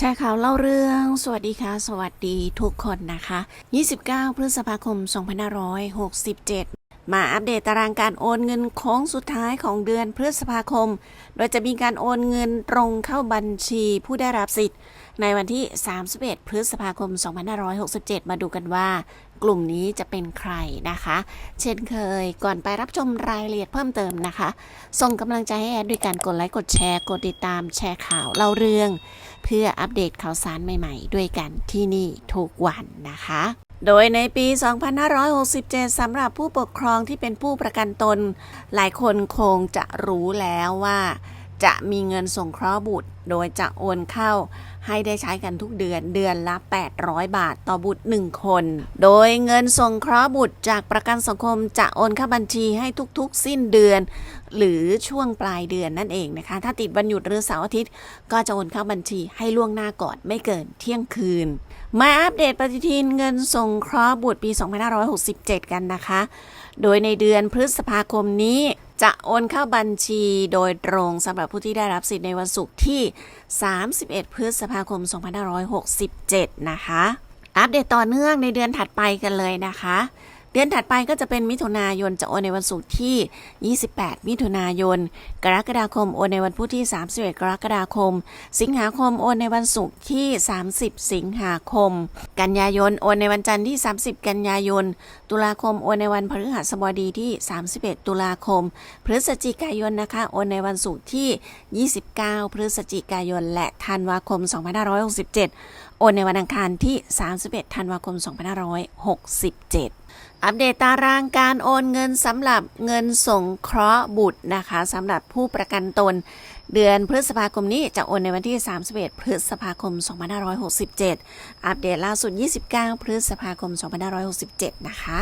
ชร์ข่าวเล่าเรื่อง สวัสดีค่ะ สวัสดีทุกคนนะคะ 29 พฤษภาคม 2567 มาอัปเดตตารางการโอนเงินโค้งสุดท้ายของเดือนพฤษภาคม โดยจะมีการโอนเงินตรงเข้าบัญชีผู้ได้รับสิทธิ์ ในวันที่ 31 พฤษภาคม 2567 มาดูกันว่ากลุ่มนี้จะเป็นใครนะคะ เช่นเคยก่อนไปรับชมรายละเอียดเพิ่มเติมนะคะ ส่งกำลังใจให้แอดด้วยการกดไลค์กดแชร์ กดติดตามแชร์ข่าวเล่าเรื่อง เพื่ออัปเดตข่าวสารใหม่ๆ ด้วยกันที่นี่ทุกวันนะคะ โดยในปี 2567 สำหรับผู้ปกครองที่เป็นผู้ประกันตน หลายคนคงจะรู้แล้วว่า จะมีเงินส่งเคราะห์บุตร โดยจะโอนเข้าให้ได้ใช้กันทุกเดือนเดือนละ 800 บาทต่อบุตร 1 คน โดยเงินส่งเคราะห์บุตรจากประกันสังคมจะโอนเข้าบัญชีให้ทุกๆ สิ้นเดือน หรือช่วงปลายเดือนนั่นเองนะคะ ถ้าติดวันหยุดหรือเสาร์อาทิตย์ ก็จะโอนเข้าบัญชีให้ล่วงหน้าก่อนไม่เกินเที่ยงคืน มาอัปเดตปฏิทินเงินส่งเคราะห์บุตรปี 2567 กันนะคะ โดยในเดือนพฤษภาคมนี้ จะโอนเข้าบัญชีโดยตรงสำหรับผู้ที่ได้รับสิทธิ์ในวันศุกร์ที่ 31 พฤษภาคม 2567 นะคะ อัปเดตต่อเนื่องในเดือนถัดไปกันเลยนะคะ เดือนถัดไปก็จะเป็นมิถุนายนจะโอนในวันศุกร์ที่ 28 มิถุนายน กรกฎาคมโอนในวันพุธที่ 31 กรกฎาคม สิงหาคมโอนในวันศุกร์ที่ 30 สิงหาคม กันยายนโอนในวันจันทร์ที่ 30 กันยายน ตุลาคมโอนในวันพฤหัสบดีที่ 31 ตุลาคม พฤศจิกายนนะคะโอนในวันศุกร์ที่ 29 พฤศจิกายน และธันวาคม 2567 โอนในวันอังคารที่ 31 ธันวาคม 2567 อัปเดตตารางการโอนเงินสำหรับเงินสงเคราะห์บุตรนะคะสำหรับผู้ประกันตน เดือนพฤษภาคมนี้จะโอนในวันที่ 31 พฤษภาคม 2567 อัปเดตล่าสุด 29 พฤษภาคม 2567 นะคะ